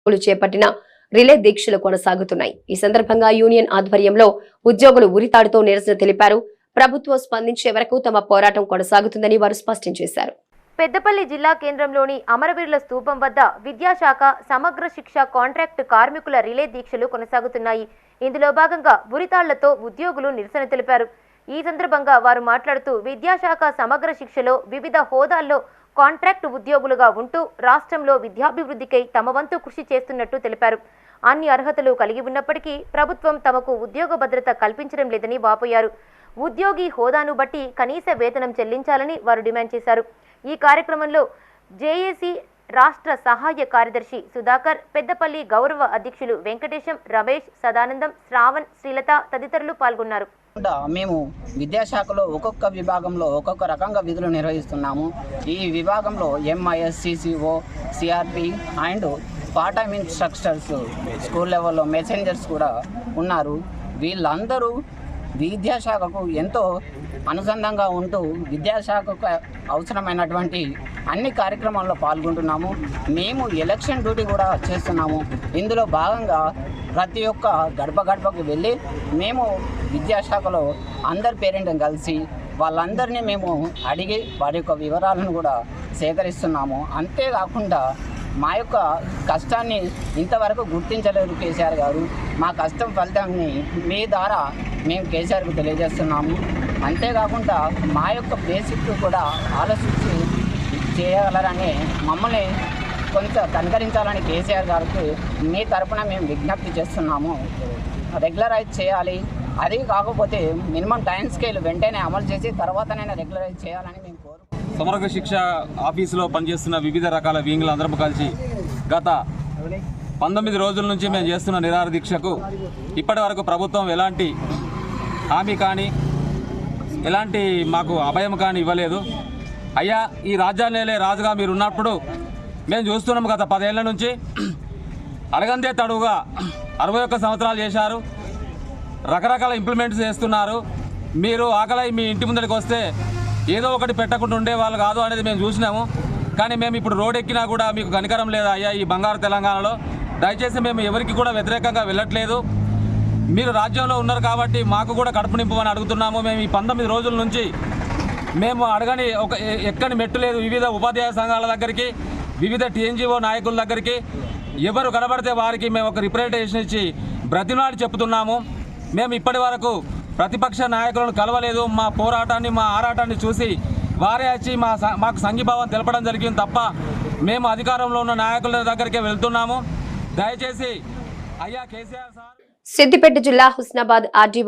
ఉద్యోగులు చేపట్టిన రిలే దీక్షలు కొనసాగుతున్నాయి. ఈ సందర్భంగా యూనియన్ ఆధ్వర్యంలో ఉద్యోగులు ఉరితాడుతో నిరసన తెలిపారు. ప్రభుత్వం స్పందించే వరకు తమ పోరాటం కొనసాగుతుందని వారు స్పష్టం చేశారు. పెద్దపల్లి జిల్లా కేంద్రంలోని అమరవీరుల స్తూపం వద్ద విద్యాశాఖ సమగ్ర శిక్ష కాంట్రాక్ట్ కార్మికుల రిలే దీక్షలు కొనసాగుతున్నాయి. ఇందులో భాగంగా ఉరితాళ్ళతో ఉద్యోగులు నిరసన తెలిపారు. ఈ సందర్భంగా వారు మాట్లాడుతూ విద్యాశాఖ సమగ్ర శిక్షలో వివిధ హోదాల్లో కాంట్రాక్ట్ ఉద్యోగులుగా ఉంటూ రాష్ట్రంలో విద్యాభివృద్ధికై తమ వంతు కృషి చేస్తున్నట్టు తెలిపారు. అన్ని అర్హతలు కలిగి ఉన్నప్పటికీ ప్రభుత్వం తమకు ఉద్యోగ భద్రత కల్పించడం లేదని వాపోయారు. ఉద్యోగి హోదాను బట్టి కనీస వేతనం చెల్లించాలని వారు డిమాండ్ చేశారు. ఈ కార్యక్రమంలో జేఏసీ రాష్ట్ర సహాయ కార్యదర్శి సుధాకర్ పెద్దపల్లి గౌరవ అధ్యక్షులు వెంకటేశం రమేష్ సదానందం శ్రావణ్ శ్రీలత తదితరులు పాల్గొన్నారు. మేము విద్యాశాఖలో ఒక్కొక్క విభాగంలో ఒక్కొక్క రకంగా విధులు నిర్వహిస్తున్నాము. ఈ విభాగంలో MIS CCO CRP and part time instructors school లెవెల్లో మెసెంజర్స్ కూడా ఉన్నారు. వీళ్ళందరూ విద్యాశాఖకు ఎంతో అనుసంధంగా ఉంటూ విద్యాశాఖకు అవసరమైనటువంటి అన్ని కార్యక్రమాల్లో పాల్గొంటున్నాము. మేము ఎలక్షన్ డ్యూటీ కూడా చేస్తున్నాము. ఇందులో భాగంగా ప్రతి ఒక్క గడప గడపకు వెళ్ళి మేము విద్యాశాఖలో అందరి పేరెంట్ని కలిసి వాళ్ళందరినీ మేము అడిగి వారి యొక్క వివరాలను కూడా సేకరిస్తున్నాము. అంతేకాకుండా మా యొక్క కష్టాన్ని ఇంతవరకు గుర్తించలేదు కేసీఆర్ గారు. మా కష్టం ఫలితాన్ని మీ ద్వారా మేము కేసీఆర్కు తెలియజేస్తున్నాము. అంతేకాకుండా మా యొక్క బేసిక్ కూడా ఆలోచించి చేయగలరని మమ్మల్ని కొంచెం కనికరించాలని కేసీఆర్ గారికి మీ తరపున మేము విజ్ఞప్తి చేస్తున్నాము. రెగ్యులరైజ్ చేయాలి. అది కాకపోతే మినిమం టైం స్కేల్ వెంటనే అమలు చేసి తర్వాతనైనా రెగ్యులరైజ్ చేయాలని మేము కోరు సమగ్ర శిక్ష ఆఫీసులో పనిచేస్తున్న వివిధ రకాల వీంగులు అందరం కలిసి గత పంతొమ్మిది రోజుల నుంచి మేము చేస్తున్న నిరాహార దీక్షకు ఇప్పటి వరకు ప్రభుత్వం ఎలాంటి హామీ కానీ ఎలాంటి మాకు అభయం కానీ ఇవ్వలేదు. అయ్యా ఈ రాజ్యాన్నేలే రాజుగా మీరు ఉన్నప్పుడు మేము చూస్తున్నాం గత పదేళ్ళ నుంచి. అడగందే తడువుగా అరవై ఒక్క సంవత్సరాలు చేశారు. రకరకాల ఇంప్లిమెంట్స్ చేస్తున్నారు. మీరు ఆకలి మీ ఇంటి ముందరికి వస్తే ఏదో ఒకటి పెట్టకుండా ఉండేవాళ్ళు కాదు అనేది మేము చూసినాము. కానీ మేము ఇప్పుడు రోడ్ ఎక్కినా కూడా మీకు కనికరం లేదా అయ్యా ఈ బంగారు తెలంగాణలో. దయచేసి మేము ఎవరికి కూడా వ్యతిరేకంగా వెళ్ళట్లేదు. మీరు రాజ్యంలో ఉన్నారు కాబట్టి మాకు కూడా కడుపు నింపమని అడుగుతున్నాము. మేము ఈ పంతొమ్మిది రోజుల నుంచి మేము అడగని ఒక ఎక్కని మెట్టు లేదు. వివిధ ఉపాధ్యాయ సంఘాల దగ్గరికి వివిధ టీఎన్జిఓ నాయకుల దగ్గరికి ఎవరు కనబడితే వారికి మేము ఒక రిప్రజెంటేషన్ ఇచ్చి బ్రతినాడు చెప్తున్నాము. మేము ఇప్పటి వరకు ప్రతిపక్ష నాయకులను కలవలేదు. మా పోరాటాన్ని మా ఆరాటాన్ని చూసి వారే వచ్చి మా మాకు సంఘీభావం తెలపడం జరిగింది తప్ప మేము అధికారంలో ఉన్న నాయకుల దగ్గరికే వెళ్తున్నాము. దయచేసి అయ్యా కేసీఆర్ సార్. సిద్దిపేట జిల్లా హుస్నాబాద్ ఆర్డీఓ